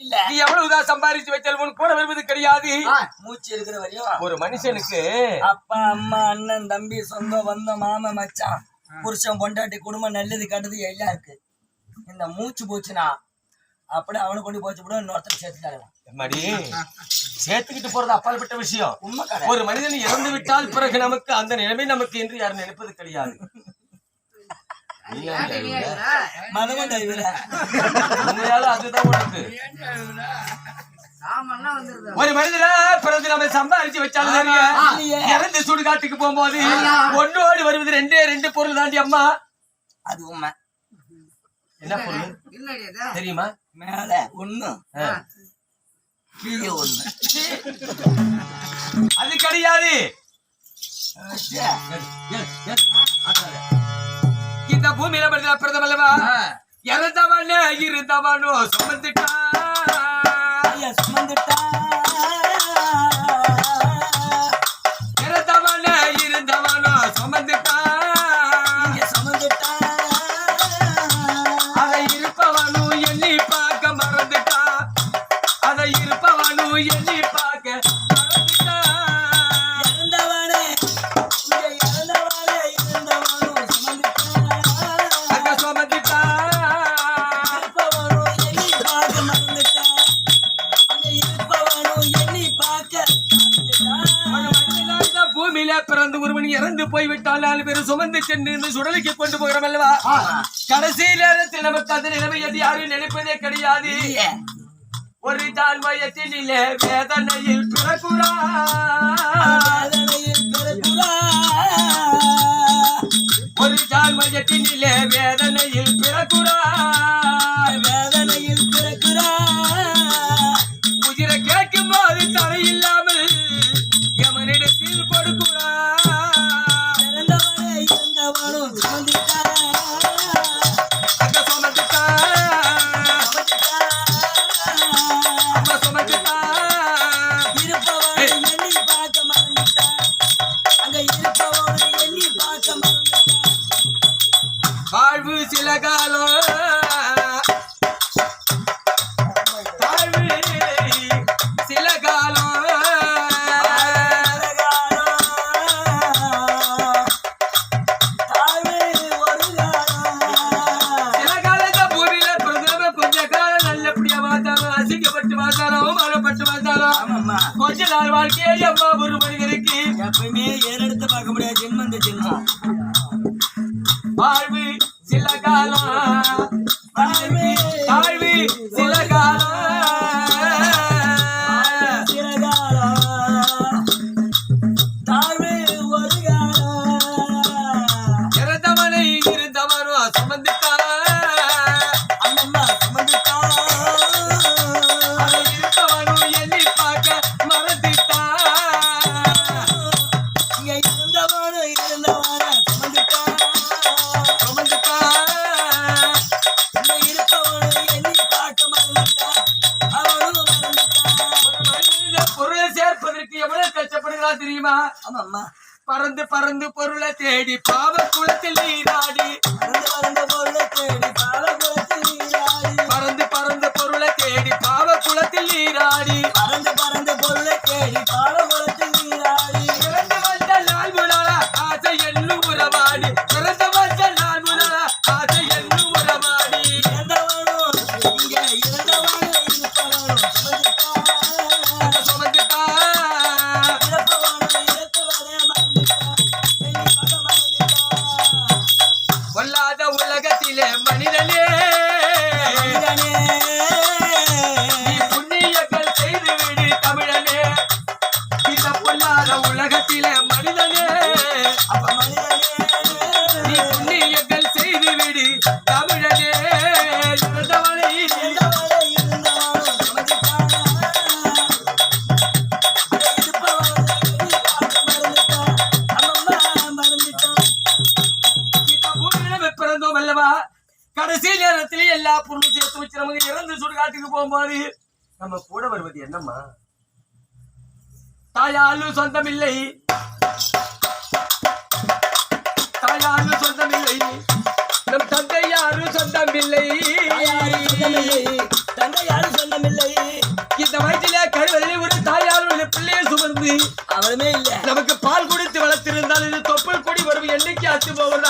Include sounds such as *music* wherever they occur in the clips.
நீ எவ்வளவுதான் சம்பாதிச்சு வச்சாலும் உன் கூட வருவது கிடையாது. மூச்சு இருக்கிற வரையும். ஒரு மனுஷனுக்கு அப்பா அம்மா அண்ணன் தம்பி சொந்தம் வந்தம் மாமன் மச்சான் புருஷன் பொண்டாட்டி குடும்பம் நல்லது கெட்டது எல்லாம் இருக்கு. இந்த மூச்சு போச்சுனா அப்படியே அவனை கொண்டு போச்சு கூட இன்னொருத்தர் சேர்த்துட்டாங்க மடி சேர்த்துக்கிட்டு போறது அப்பாற்பட்ட விஷயம். ஒரு மனிதன் இறந்து விட்டால் பிறகு நமக்கு அந்த நிலைமை நமக்கு என்று யாரும் நினைப்பது கிடையாது. உண்மையால அதுதான் உனக்கு. ஒரு மனிதனா பிறந்து நம்ம சம்பாதிச்சு வச்சாலும். இறந்து சுடுகாட்டுக்கு போகும்போது ஒன்றோடு வருவது ரெண்டே ரெண்டு பொருள் தாண்டி அம்மா. அது உண்மை. என்ன பொருள்? தெரியுமா? மேல ஒண்ணு. கீழே ஒண்ணு. அது கிடையாது. பூமியில பிறந்த பிரதமல்லவா இறந்தவனே இருந்தவனோ சுமந்துட்டா சுமந்துட்டா? இறந்து போய்விட்டால் நாலு பேரும் சுமந்து சென்று சுடலைக்கு கொண்டு போகிறோம் அல்லவா? கடைசி நேரத்தில் நமக்கு அந்த நிலைமை அது யாரும் நினைப்பதே கிடையாது. ஒரு தான் வயத்தினிலே வேதனையில் பிறகுறா. ஒரு தான் வயத்தினிலே வேதனையில் பிறகுறா வாழ்வு சில காலம் வாழ்வு சில காலம் கொஞ்ச காலம் நல்லபடியா கஷ்டப்படுகிறான் தெரியுமா? ஆமாம்மா. பறந்து பறந்து பொருளை தேடி பாவ குளத்தில் நீராடி. பறந்து பறந்த பொருளை தேடி பாலகுலத்தில் நீராடி. பறந்து பறந்து பொருளை தேடி பாவ குளத்தில் நீராடி பறந்து உலகத்திலே மனிதனே. நீ புண்ணியங்கள் செய்து விடு தமிழனே. இந்த பொல்லாத உலகத்திலே மனிதனே. வெளிநாட்டுக்கு போகும்போது நம்ம கூட வருவது என்னம்மா? தாயாலும் சொந்தமில்லை. தாயாலும் சொந்தமில்லை. நம் தந்தையாரும் சொந்தமில்லை. தந்தையாரும் சொந்தமில்லை. இந்த வயதில கருவதிலே ஒரு தாயாரும் ஒரு பிள்ளையை சுமந்து அவளுமே இல்லை. நமக்கு பால் கொடுத்து வளர்த்திருந்தால் இது தொப்புள் கொடி வரும். என்னைக்கு ஆச்சு போவது?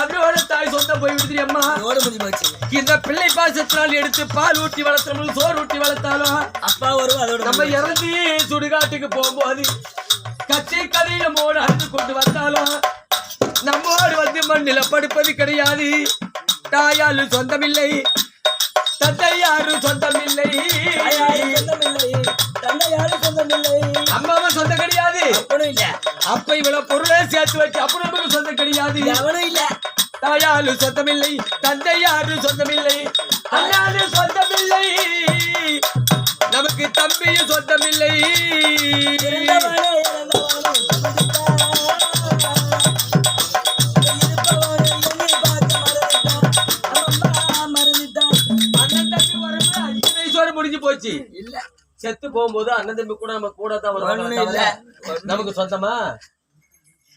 போய் விடுதி அம்மா. ஓட முடிஞ்சு போச்சு. இந்த பிள்ளை பாசத்தினால் எடுத்து பால் ஊட்டி வளர்த்தணும் சோறு ஊட்டி வளர்த்தாலும் அப்பா வரும் அதோட நம்ம இறந்து சுடுகாட்டுக்கு போகும்போது கச்சி கதையில மோடு அறுத்து கொண்டு வந்தாலும் நம்மோடு வந்து மண்ணில படுப்பது கிடையாது. தாயாலு சொந்தமில்லை. தந்தையாரு சொந்தமில்லை. தாயாரும் சொந்தமில்லை. தந்தை யாரும் சொந்தமில்லை. அம்மாவும் சொந்தம் கிடையாது. அப்பனும் இல்ல. அப்ப இவ்வளவு பொருளை சேர்த்து வச்சு அப்புறம் நமக்கு சொந்தம் கிடையாது. அவனும் இல்ல. தாயாரு சொந்தமில்லை தந்தையாரு சொந்தமில்லை அண்ணாரு சொந்தமில்லை நமக்கு தம்பியும் சொந்தமில்லை. முடிஞ்சு போச்சு. இல்ல. செத்து போகும்போது அண்ணன் தம்பி கூட நம்ம கூட தான் வருவாங்க நமக்கு சொந்தமா?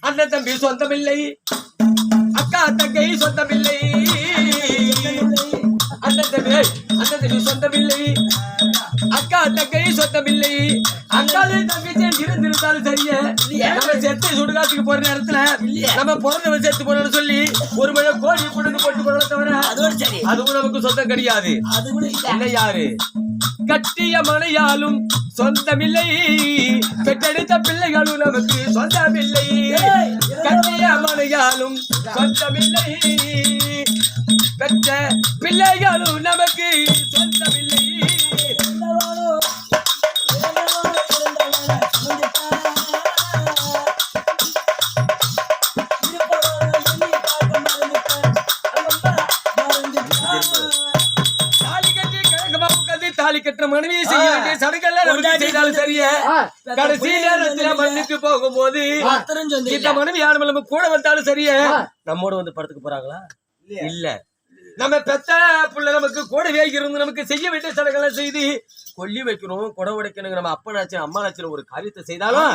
அண்ணன் தம்பி சொந்தமில்லை. அக்கா தங்கை சொந்தமில்லை அண்ணன் தம்பி அண்ணன் தம்பி சொந்தமில்லை. அக்கா தங்கை சொந்தமில்லை அக்காலு தங்கச்சி இருந்திருந்தாலும் சரியே நம்ம செத்து சுடுகாட்டுக்கு போற நேரத்துல. நம்ம பிறந்தவ செத்து போறோம்னு சொல்லி ஒரு மழை கோழி புடுந்து போட்டு போறத தவிர அதுவும் நமக்கு சொந்தம் கிடையாது. கூட இல்ல. யாரு? கட்டிய மனையாலும் சொந்தமில்லை. பெற்றெடுத்த பிள்ளைகளும் நமக்கு சொந்தமில்லை. மனையாலும் சொந்தமில்லை பெற்ற பிள்ளைகளும் நமக்கு சொந்த தாலி கட்டுற மனைவி செய்ய வேண்டிய சடங்கெல்லாம் நமக்கு செய்தாலும் சரியே. கடைசி நேரத்துல மண்ணுக்கு போகும்போது இந்த. மனைவி யாரும் நம்ம கூட வந்தாலும் சரியே? நம்மோட வந்து படத்துக்கு போறாங்களா? இல்ல. நம்ம பெத்த புள்ள நமக்கு கூடவே இருந்து நமக்கு செய்ய வேண்டிய சடங்கெல்லாம் செய்து கொல்லி வைக்கணும் குடம் உடைக்கணும் நம்ம அப்பனாச்சு அம்மானாச்சு ஒரு காரியத்தை செய்தாலும்.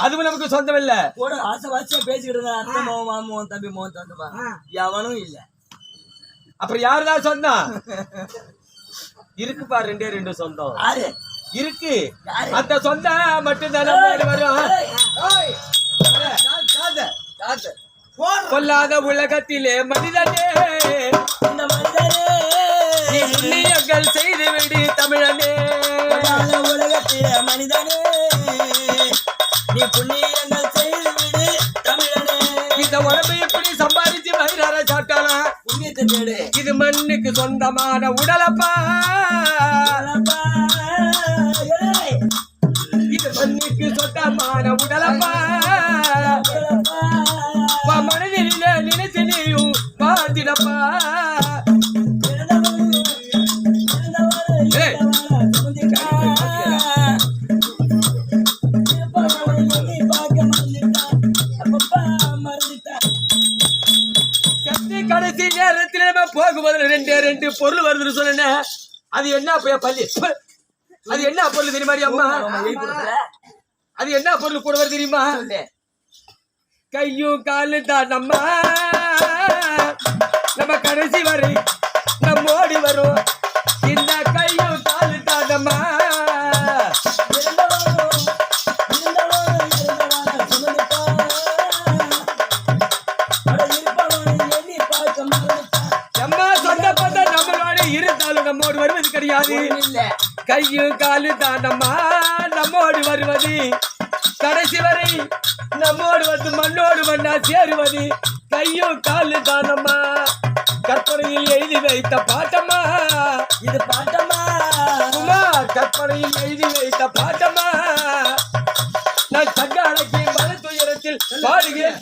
அதுவும் நமக்கு சொந்தம் இல்ல. கூட ஆசை வாசியா பேசிக்கிட்டு இருந்தா அத்தை மோகன் மாமன் தம்பி மோகன் தந்தப்பா எவனும் இல்ல. அப்புறம் யாருதான் சொந்தம் *laughs* இருக்குப்பா ரெண்டே ரெண்டு சொந்தம். இருக்கு? அந்த சொந்தம் மட்டும்தான் வரும். பொல்லாத உலகத்திலே மனிதனே. புண்ணியங்கள் செய்து விடு தமிழனே. உலகத்திலே மனிதனே. நீ புண்ணியங்கள் சொந்தமான உடலப்பா. இது மண்ணுக்கு சொந்தமான உடலப்பா. நேரத்தில் நம்ம போகும்போது ரெண்டே ரெண்டு பொருள் வருதுன்னு சொன்னேன். அது என்ன பள்ளி அது என்ன பொருள் தெரியுமா அம்மா? அது என்ன பொருள் கூட வருது தெரியுமா. கையும் காலு தான் நம்ம நம்ம கடைசி வரை நம்மோடு வருவது கிடையாது. கையும் காலு தான் நம்ம நம்மோடு வருவது. கடைசி வரை நம்மோடு வந்து மண்ணோடு மண்ணா சேருவது. கையும் காலு தான் நம்ம கற்பனையில் எழுதி வைத்த பாட்டம்மா. இது பாட்டமா குமார் கற்பனையில் எழுதி வைத்த பாட்டம்மா. நான் சங்காலைக்கு மன துயரத்தில் பாடுகிறேன்